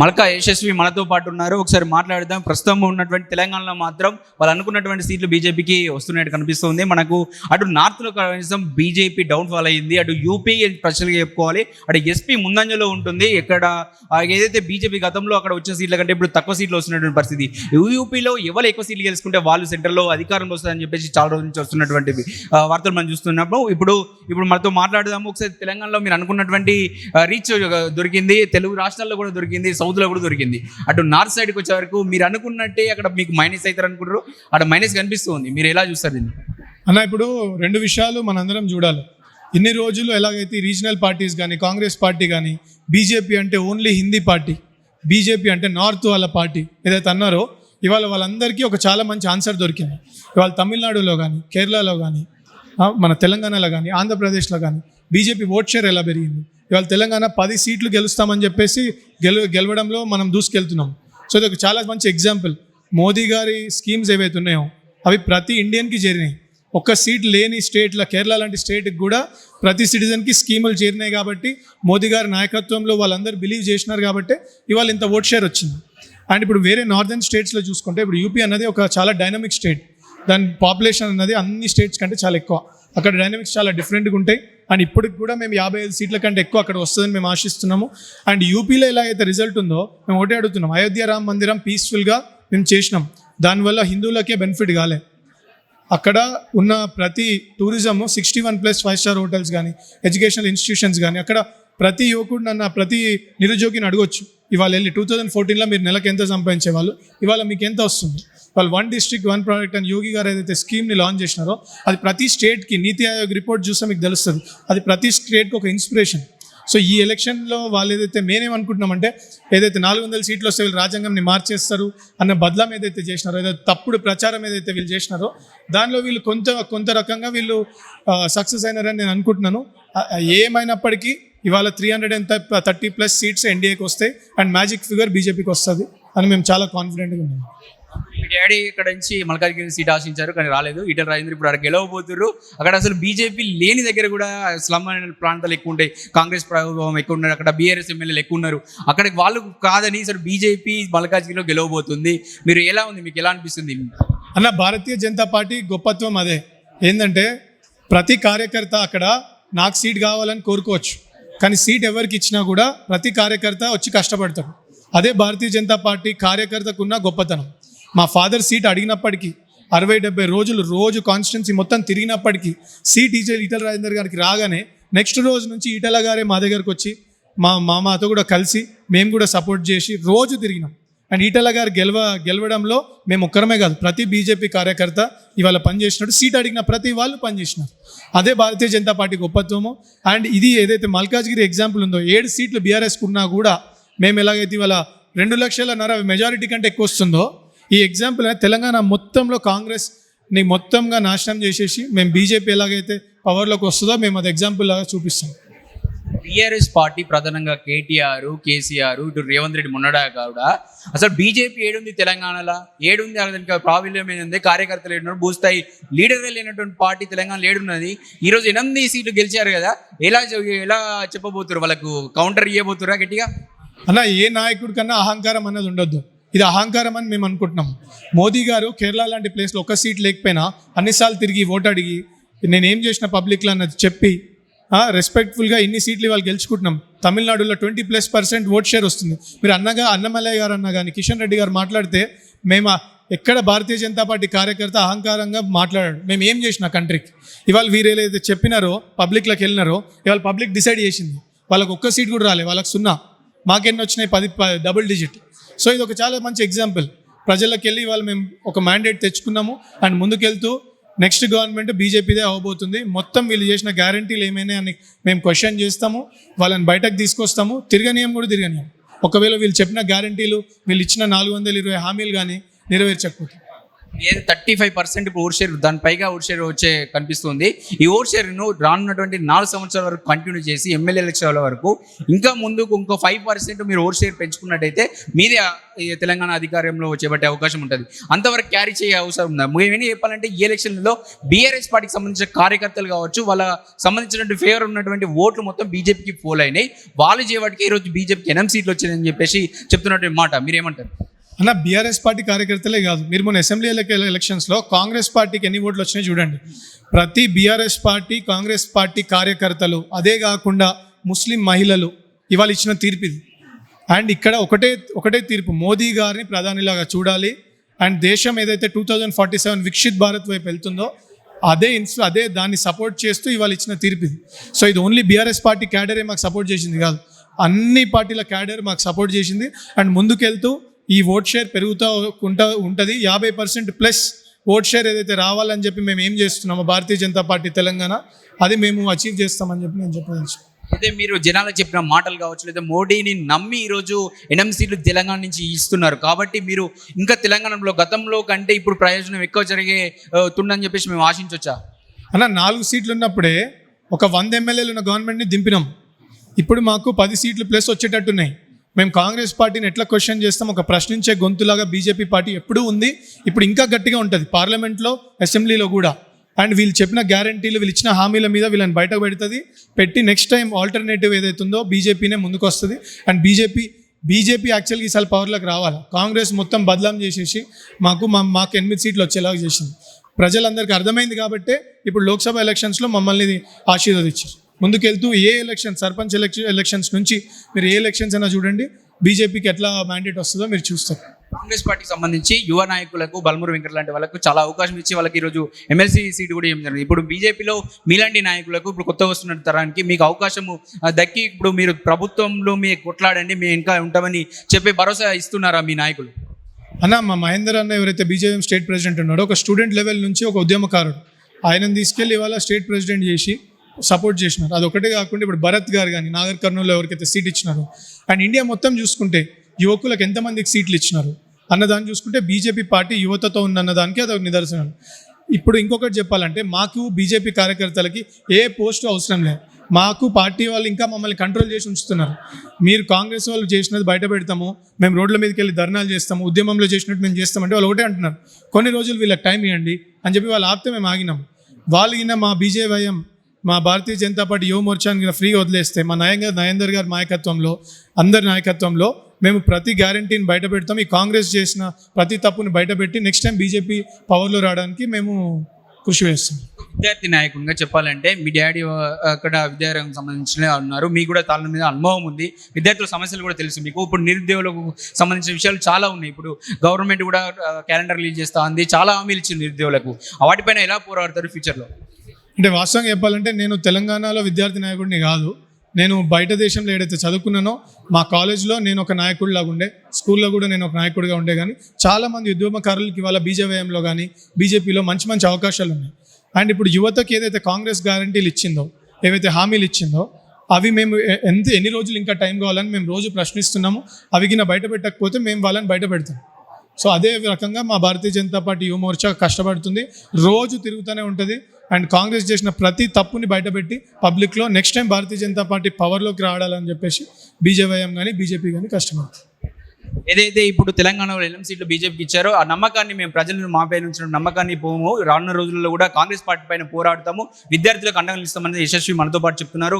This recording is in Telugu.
మల్కా యశస్వి మనతో పాటు ఉన్నారు. ఒకసారి మాట్లాడదాం ప్రస్తుతం ఉన్నటువంటి తెలంగాణలో మాత్రం వాళ్ళు అనుకున్నటువంటి సీట్లు బీజేపీకి వస్తున్నట్టు కనిపిస్తుంది. మనకు అటు నార్త్లో కనీసం బీజేపీ డౌన్ ఫాల్ అయ్యింది. అటు యూపీ ప్రశ్నలుగా చెప్పుకోవాలి. అటు ఎస్పీ ముందంజలో ఉంటుంది. ఇక్కడ ఏదైతే బీజేపీ గతంలో అక్కడ వచ్చిన సీట్ల కంటే ఇప్పుడు తక్కువ సీట్లు వస్తున్నటువంటి పరిస్థితి. యూపీలో ఎవరు ఎక్కువ సీట్లు గెలుచుకుంటే వాళ్ళు సెంటర్లో అధికారంలో వస్తారని చెప్పేసి చాలా రోజుల నుంచి వస్తున్నటువంటి వార్తలు మనం చూస్తున్నప్పుడు ఇప్పుడు ఇప్పుడు మనతో మాట్లాడదాము. ఒకసారి తెలంగాణలో మీరు అనుకున్నటువంటి రీచ్ దొరికింది. తెలుగు రాష్ట్రాల్లో కూడా దొరికింది. సౌత్లో కూడా దొరికింది. అటు నార్త్ సైడ్కి వచ్చే వరకు మీరు అనుకున్నట్టే అక్కడ మీకు మైనస్ అవుతారు అనుకుంటారు అక్కడ మైనస్ కనిపిస్తుంది మీరు ఎలా చూస్తారు దీన్ని? అన్న ఇప్పుడు రెండు విషయాలు మనందరం చూడాలి. ఇన్ని రోజులు ఎలాగైతే రీజనల్ పార్టీస్ కానీ కాంగ్రెస్ పార్టీ కానీ బీజేపీ అంటే ఓన్లీ హిందీ పార్టీ బీజేపీ అంటే నార్త్ వాళ్ళ పార్టీ ఏదైతే అన్నారో ఇవాళ వాళ్ళందరికీ ఒక చాలా మంచి ఆన్సర్ దొరికింది. ఇవాళ తమిళనాడులో కానీ కేరళలో కానీ మన తెలంగాణలో కానీ ఆంధ్రప్రదేశ్లో కానీ బీజేపీ ఓట్ షేర్ ఎలా పెరిగింది? ఇవాళ తెలంగాణ పది సీట్లు గెలుస్తామని చెప్పేసి గెలు గెలవడంలో మనం దూసుకెళ్తున్నాం. సో ఇది ఒక చాలా మంచి ఎగ్జాంపుల్. మోదీ గారి స్కీమ్స్ ఏవైతే ఉన్నాయో అవి ప్రతి ఇండియన్కి చేరినాయి. ఒక్క సీట్ లేని స్టేట్ల కేరళ లాంటి స్టేట్కి కూడా ప్రతి సిటిజన్కి స్కీములు చేరినాయి కాబట్టి మోదీ గారి నాయకత్వంలో వాళ్ళందరూ బిలీవ్ చేసినారు కాబట్టి ఇవాళ ఇంత ఓట్ షేర్ వచ్చింది. అండ్ ఇప్పుడు వేరే నార్దర్న్ స్టేట్స్లో చూసుకుంటే ఇప్పుడు యూపీ అన్నది ఒక చాలా డైనమిక్ స్టేట్. దాని పాపులేషన్ అన్నది అన్ని స్టేట్స్ కంటే చాలా ఎక్కువ. అక్కడ డైనమిక్స్ చాలా డిఫరెంట్గా ఉంటాయి. అండ్ ఇప్పటికి కూడా మేము యాభై ఐదు సీట్ల కంటే ఎక్కువ అక్కడ వస్తుందని మేము ఆశిస్తున్నాము. అండ్ యూపీలో ఎలా అయితే రిజల్ట్ ఉందో మేము ఒకటే అడుగుతున్నాం. అయోధ్య రామ మందిరం పీస్ఫుల్గా మేము చేసినాం. దానివల్ల హిందువులకే బెనిఫిట్ కాలే. అక్కడ ఉన్న ప్రతి tourism sixty one plus five star hotels కానీ ఎడ్యుకేషనల్ ఇన్స్టిట్యూషన్స్ కానీ అక్కడ ప్రతి యువకుడు నన్ను ప్రతి నిరుద్యోగిని అడగొచ్చు. ఇవాళ వెళ్ళి టూ థౌజండ్ ఫోర్టీన్లో మీరు నెలకు ఎంత సంపాదించే వాళ్ళు ఇవాళ మీకు ఎంత వస్తుంది? వాళ్ళు వన్ డిస్ట్రిక్ట్ వన్ ప్రాజెక్ట్ అని యోగి గారు ఏదైతే స్కీమ్ని లాంచ్ చేసినారో అది ప్రతి స్టేట్కి నీతి ఆయోగ్ రిపోర్ట్ చూస్తే మీకు తెలుస్తుంది. అది ప్రతి స్టేట్కి ఒక ఇన్స్పిరేషన్ సో ఈ ఎలక్షన్లో వాళ్ళు ఏదైతే మేమేమనుకుంటున్నామంటే ఏదైతే నాలుగు వందల సీట్లు వస్తే వీళ్ళు రాజ్యాంగంని మార్చేస్తారు అన్న బదలం ఏదైతే చేసినారో ఏదైతే తప్పుడు ప్రచారం ఏదైతే వీళ్ళు చేసినారో దానిలో వీళ్ళు కొంత కొంత రకంగా వీళ్ళు సక్సెస్ అయినారని నేను అనుకుంటున్నాను. ఏమైనప్పటికీ ఇవాళ three hundred and thirty plus seats ఎన్డీఏకి వస్తాయి. అండ్ మ్యాజిక్ ఫిగర్ బీజేపీకి వస్తుంది అని మేము చాలా కాన్ఫిడెంట్గా ఉన్నాము మీ డాడీ ఇక్కడ నుంచి మల్కాజ్గిరి సీట్ ఆశించారు కానీ రాలేదు. ఈటల రాజేంద్ర ఇప్పుడు అక్కడ గెలవబోతున్నారు అక్కడ అసలు బీజేపీ లేని దగ్గర కూడా స్లమ్ అనే ప్రాంతాలు ఎక్కువ ఉంటాయి. కాంగ్రెస్ ప్రభావం ఎక్కువ ఉన్నారు అక్కడ బీఆర్ఎస్ ఎమ్మెల్యేలు ఎక్కువ ఉన్నారు. అక్కడికి వాళ్ళు కాదని సరే బీజేపీ మల్కాజ్గిరిలో గెలవబోతుంది. మీరు ఎలా ఉంది? మీకు ఎలా అనిపిస్తుంది? అన్న భారతీయ జనతా పార్టీ గొప్పత్వం అదే. ఏంటంటే ప్రతి కార్యకర్త అక్కడ నాకు సీట్ కావాలని కోరుకోవచ్చు. కానీ సీట్ ఎవరికి ఇచ్చినా కూడా ప్రతి కార్యకర్త వచ్చి కష్టపడతాడు. అదే భారతీయ జనతా పార్టీ కార్యకర్తకున్న గొప్పతనం. మా ఫాదర్ సీట్ అడిగినప్పటికీ అరవై డెబ్బై రోజులు రోజు కాన్స్టిట్యున్సీ మొత్తం తిరిగినప్పటికీ సీట్ ఈటల ఈటల రాజేందర్ గారికి రాగానే నెక్స్ట్ రోజు నుంచి ఈటల గారే మా దగ్గరకు వచ్చి మా మామతో కూడా కలిసి మేము కూడా సపోర్ట్ చేసి రోజు తిరిగినాం. అండ్ ఈటల గారు గెలవ గెలవడంలో మేము ఒక్కరమే కాదు ప్రతి బీజేపీ కార్యకర్త ఇవాళ పనిచేసినట్టు సీట్ అడిగిన ప్రతి వాళ్ళు పనిచేసినారు. అదే భారతీయ జనతా పార్టీ గొప్పత్వము అండ్ ఇది ఏదైతే మల్కాజ్గిరి ఎగ్జాంపుల్ ఉందో ఏడు సీట్లు బీఆర్ఎస్కున్నా కూడా మేము ఎలాగైతే ఇవాళ రెండు లక్షల నర మెజారిటీ కంటే ఎక్కువ వస్తుందో ఈ ఎగ్జాంపుల్ తెలంగాణ మొత్తంలో కాంగ్రెస్ని మొత్తంగా నాశనం చేసేసి మేము బీజేపీ ఎలాగైతే పవర్లోకి వస్తుందో మేము అది ఎగ్జాంపుల్ లాగా చూపిస్తాం. టీఆర్ఎస్ పార్టీ ప్రధానంగా కేటీఆర్ కేసీఆర్ ఇటు రేవంత్ రెడ్డి మొన్నడా కూడా అసలు బీజేపీ ఏడుంది తెలంగాణలో? ఏడుంది దానికి ప్రాబల్యం ఏంటంటే కార్యకర్తలు ఏడున్నారు భూస్థాయి లీడర్ లేనటువంటి పార్టీ తెలంగాణ ఏడున్నది. ఈ రోజు ఎనిమిది సీట్లు గెలిచారు కదా ఎలా ఎలా చెప్పబోతున్నారు వాళ్ళకు కౌంటర్ ఇవ్వబోతురా గట్టిగా? అన్న ఏ నాయకుడి కన్నా అహంకారం అనేది ఉండొద్దు. ఇది అహంకారం అని మేము అనుకుంటున్నాం. మోదీ గారు కేరళ లాంటి ప్లేస్లో ఒక సీట్ లేకపోయినా అన్నిసార్లు తిరిగి ఓటు అడిగి నేను ఏం చేసిన పబ్లిక్లో అన్నది చెప్పి రెస్పెక్ట్ఫుల్గా ఇన్ని సీట్లు ఇవాళ గెలుచుకుంటున్నాం. తమిళనాడులో twenty plus percent vote share వస్తుంది. మీరు అన్నగా అన్నమలయ్య గారు అన్న కానీ కిషన్ రెడ్డి గారు మాట్లాడితే మేము ఎక్కడ భారతీయ జనతా పార్టీ కార్యకర్త అహంకారంగా మాట్లాడాడు. మేము ఏం చేసిన కంట్రీకి ఇవాళ వీరు ఏదైతే చెప్పినారో పబ్లిక్లోకి వెళ్ళినారో ఇవాళ పబ్లిక్ డిసైడ్ చేసింది. వాళ్ళకి ఒక్క సీట్ కూడా రాలే వాళ్ళకి సున్నా. మాకెన్ని వచ్చినాయి? పది డబుల్ డిజిట్ సో ఇది ఒక చాలా మంచి ఎగ్జాంపుల్ ప్రజలకు వెళ్ళి వాళ్ళు మేము ఒక మ్యాండేట్ తెచ్చుకున్నాము. అండ్ ముందుకెళ్తూ నెక్స్ట్ గవర్నమెంట్ బీజేపీదే అవ్వబోతుంది మొత్తం వీళ్ళు చేసిన గ్యారంటీలు ఏమైనా అని మేము క్వశ్చన్ చేస్తాము. వాళ్ళని బయటకు తీసుకొస్తాము. తిరగనీయం కూడా తిరగనీయం ఒకవేళ వీళ్ళు చెప్పిన గ్యారంటీలు వీళ్ళు ఇచ్చిన నాలుగు వందల ఇరవై హామీలు కానీ నెరవేర్చకపోతే. ఏది థర్టీ ఫైవ్ పర్సెంట్ ఇప్పుడు ఓట్ షేర్ దాని పైగా ఓట్ షేర్ వచ్చే కనిపిస్తుంది. ఈ ఓట్ షేర్ను రానున్నటువంటి నాలుగు సంవత్సరాల వరకు కంటిన్యూ చేసి ఎమ్మెల్యే ఎలక్షన్ల వరకు ఇంకా ముందుకు ఇంకో ఫైవ్ పర్సెంట్ మీరు ఓట్ షేర్ పెంచుకున్నట్టయితే మీదే ఈ తెలంగాణ అధికారంలో చేపట్టే అవకాశం ఉంటుంది. అంతవరకు క్యారీ చేయ అవసరం ఉందా? మేము చెప్పాలంటే ఈ ఎలక్షన్లో బీఆర్ఎస్ పార్టీకి సంబంధించిన కార్యకర్తలు కావచ్చు వాళ్ళ సంబంధించినటువంటి ఫేవర్ ఉన్నటువంటి ఓట్లు మొత్తం బీజేపీకి పోల్ అయినాయి. వాళ్ళు చేయబట్టి ఈరోజు బీజేపీకి ఎనం సీట్లు వచ్చిందని చెప్పేసి చెప్తున్నటువంటి మాట. మీరేమంటారు? అన్న బీఆర్ఎస్ పార్టీ కార్యకర్తలే కాదు. మీరు మొన్న అసెంబ్లీ ఎలక్షన్స్లో కాంగ్రెస్ పార్టీకి ఎన్ని ఓట్లు వచ్చినాయి చూడండి. ప్రతి బీఆర్ఎస్ పార్టీ కాంగ్రెస్ పార్టీ కార్యకర్తలు అదే కాకుండా ముస్లిం మహిళలు ఇవాళ ఇచ్చిన తీర్పు ఇది. అండ్ ఇక్కడ ఒకటే ఒకటే తీర్పు. మోదీ గారిని ప్రధానిలాగా చూడాలి. అండ్ దేశం ఏదైతే two thousand forty seven Viksit Bharat వైపు వెళ్తుందో అదే ఇన్స్ అదే దాన్ని సపోర్ట్ చేస్తూ ఇవాళ ఇచ్చిన తీర్పు ఇది. సో ఇది ఓన్లీ బీఆర్ఎస్ పార్టీ క్యాడరే మాకు సపోర్ట్ చేసింది కాదు. అన్ని పార్టీల క్యాడర్ మాకు సపోర్ట్ చేసింది. అండ్ ముందుకెళ్తూ ఈ ఓట్ షేర్ పెరుగుతూ ఉంటా ఉంటుంది. యాభై పర్సెంట్ ప్లస్ ఓట్ షేర్ ఏదైతే రావాలని చెప్పి మేము ఏం చేస్తున్నామో భారతీయ జనతా పార్టీ తెలంగాణ అది మేము అచీవ్ చేస్తామని చెప్పి నేను చెప్పదలుచు అయితే మీరు జనాలకు చెప్పిన మాటలు కావచ్చు లేదా మోడీని నమ్మి ఈరోజు ఎనిమిది సీట్లు తెలంగాణ నుంచి ఇస్తున్నారు. కాబట్టి మీరు ఇంకా తెలంగాణలో గతంలో కంటే ఇప్పుడు ప్రయోజనం ఎక్కువ జరిగే తుండని చెప్పేసి మేము ఆశించవచ్చా? అన్న నాలుగు సీట్లు ఉన్నప్పుడే ఒక వంద ఎమ్మెల్యేలు ఉన్న గవర్నమెంట్ని దింపినాం. ఇప్పుడు మాకు పది సీట్లు ప్లస్ వచ్చేటట్టున్నాయి. మేము కాంగ్రెస్ పార్టీని ఎట్లా క్వశ్చన్ చేస్తాం? ఒక ప్రశ్నించే గొంతులాగా బీజేపీ పార్టీ ఎప్పుడూ ఉంది. ఇప్పుడు ఇంకా గట్టిగా ఉంటుంది. పార్లమెంట్లో అసెంబ్లీలో కూడా. అండ్ వీళ్ళు చెప్పిన గ్యారంటీలు వీళ్ళు ఇచ్చిన హామీల మీద వీళ్ళని బయటకు పెడుతుంది. పెట్టి నెక్స్ట్ టైం ఆల్టర్నేటివ్ ఏదైతే ఉందో బీజేపీనే ముందుకు వస్తుంది అండ్ బీజేపీ బీజేపీ యాక్చువల్గా ఈసారి పవర్లోకి రావాలి? కాంగ్రెస్ మొత్తం బదలాం చేసేసి మాకు మా మాకు ఎనిమిది సీట్లు వచ్చేలాగా చేసింది. ప్రజలందరికీ అర్థమైంది కాబట్టే ఇప్పుడు లోక్సభ ఎలక్షన్స్లో మమ్మల్ని ఆశీర్వదించారు. ముందుకెళ్తూ ఏ ఎలక్షన్ సర్పంచ్ ఎలక్షన్ ఎలక్షన్స్ నుంచి మీరు ఏ ఎలక్షన్స్ అయినా చూడండి బీజేపీకి ఎట్లా మ్యాండేట్ వస్తుందో మీరు చూస్తారు. కాంగ్రెస్ పార్టీకి సంబంధించి యువ నాయకులకు బల్మూరు వెంకట లాంటి వాళ్ళకు చాలా అవకాశం ఇచ్చి వాళ్ళకి ఈరోజు ఎమ్మెల్సీ సీట్ కూడా ఏం జరిగింది. ఇప్పుడు బీజేపీలో మీలాంటి నాయకులకు ఇప్పుడు కొత్త వస్తున్న తరానికి మీకు అవకాశము దక్కి ఇప్పుడు మీరు ప్రభుత్వంలో మీ కొట్లాడండి మేము ఇంకా ఉంటామని చెప్పే భరోసా ఇస్తున్నారా మీ నాయకులు? అన్న మా మహేందర్ అన్న ఎవరైతే బీజేపీ స్టేట్ ప్రెసిడెంట్ ఉన్నాడో ఒక స్టూడెంట్ లెవెల్ నుంచి ఒక ఉద్యమకారుడు ఆయనను తీసుకెళ్ళి ఇవాళ స్టేట్ ప్రెసిడెంట్ చేసి సపోర్ట్ చేసినారు. అది ఒకటే కాకుండా ఇప్పుడు భరత్ గారు కానీ నాగర్ కర్నూలులో ఎవరికైతే సీట్ ఇచ్చినారు అండ్ ఇండియా మొత్తం చూసుకుంటే యువకులకు ఎంతమందికి సీట్లు ఇచ్చినారు? అన్నదాన్ని చూసుకుంటే బీజేపీ పార్టీ యువతతో ఉన్న దానికి అది ఒక నిదర్శనం. ఇప్పుడు ఇంకొకటి చెప్పాలంటే మాకు బీజేపీ కార్యకర్తలకి ఏ పోస్టు అవసరం లేదు. మాకు పార్టీ వాళ్ళు ఇంకా మమ్మల్ని కంట్రోల్ చేసి ఉంచుతున్నారు. మీరు కాంగ్రెస్ వాళ్ళు చేసినది బయట పెడతాము మేము రోడ్ల మీదకి వెళ్ళి ధర్నాలు చేస్తాము ఉద్యమంలో చేసినట్టు మేము చేస్తామంటే వాళ్ళు ఒకటే అంటున్నారు. కొన్ని రోజులు వీళ్ళకి టైం ఇవ్వండి అని చెప్పి వాళ్ళు ఆపితే మేము ఆగినాం వాళ్ళు మా బీజేవైఎం మా భారతీయ జనతా పార్టీ యువ మోర్చాని ఫ్రీగా వదిలేస్తే మా నయంగా నయేందర్ గారి నాయకత్వంలో అందరి నాయకత్వంలో మేము ప్రతి గ్యారంటీని బయట పెడతాం. ఈ కాంగ్రెస్ చేసిన ప్రతి తప్పుని బయటపెట్టి నెక్స్ట్ టైం బీజేపీ పవర్లో రావడానికి మేము కృషి చేస్తాం. విద్యార్థి నాయకునిగా చెప్పాలంటే మీ డాడీ అక్కడ విద్యారంగం సంబంధించిన ఉన్నారు. మీకు కూడా తాళ్ళ మీద అనుభవం ఉంది. విద్యార్థుల సమస్యలు కూడా తెలుసు మీకు. ఇప్పుడు నిరుద్యోగులకు సంబంధించిన విషయాలు చాలా ఉన్నాయి. ఇప్పుడు గవర్నమెంట్ కూడా క్యాలెండర్ రిలీజ్ చేస్తూ ఉంది. చాలా హామీలు ఇచ్చింది నిరుద్యోగులకు. వాటిపైన ఎలా పోరాడతారు ఫ్యూచర్లో అంటే వాస్తవంగా చెప్పాలంటే నేను తెలంగాణలో విద్యార్థి నాయకుడిని కాదు. నేను బయట దేశంలో ఏదైతే చదువుకున్నానో మా కాలేజ్లో నేను ఒక నాయకుడిలాగా ఉండే స్కూల్లో కూడా నేను ఒక నాయకుడిగా ఉండే కానీ చాలామంది ఉద్యమకారులకి ఇవాళ బీజేవీఎంలో కానీ బీజేపీలో మంచి మంచి అవకాశాలు ఉన్నాయి. అండ్ ఇప్పుడు యువతకి ఏదైతే కాంగ్రెస్ గ్యారంటీలు ఇచ్చిందో ఏవైతే హామీలు ఇచ్చిందో అవి మేము ఎంత ఎన్ని రోజులు ఇంకా టైం కావాలని మేము రోజు ప్రశ్నిస్తున్నాము. అవి గిన బయట పెట్టకపోతే మేము వాళ్ళని బయట పెడతాం. సో అదే రకంగా మా భారతీయ జనతా పార్టీ యువ మోర్చా కష్టపడుతుంది. రోజు తిరుగుతూనే ఉంటుంది. అండ్ కాంగ్రెస్ చేసిన ప్రతి తప్పుని బయటపెట్టి పబ్లిక్లో next time Bharatiya Janata party పవర్లోకి రావాలని చెప్పేసి బీజేవైఎం కానీ బీజేపీ కానీ కష్టపడుతుంది ఏదైతే ఇప్పుడు తెలంగాణలో ఎల్ఎం సీట్లు బీజేపీకి ఇచ్చారో ఆ నమ్మకాన్ని మేము ప్రజలను మాపై ఉంచిన నమ్మకాన్ని పోము. రానున్న రోజుల్లో కూడా కాంగ్రెస్ పార్టీ పైన పోరాడతాము. విద్యార్థులకు అండగా నిలుస్తామని యశస్వి మనతో పాటు చెప్తున్నారు.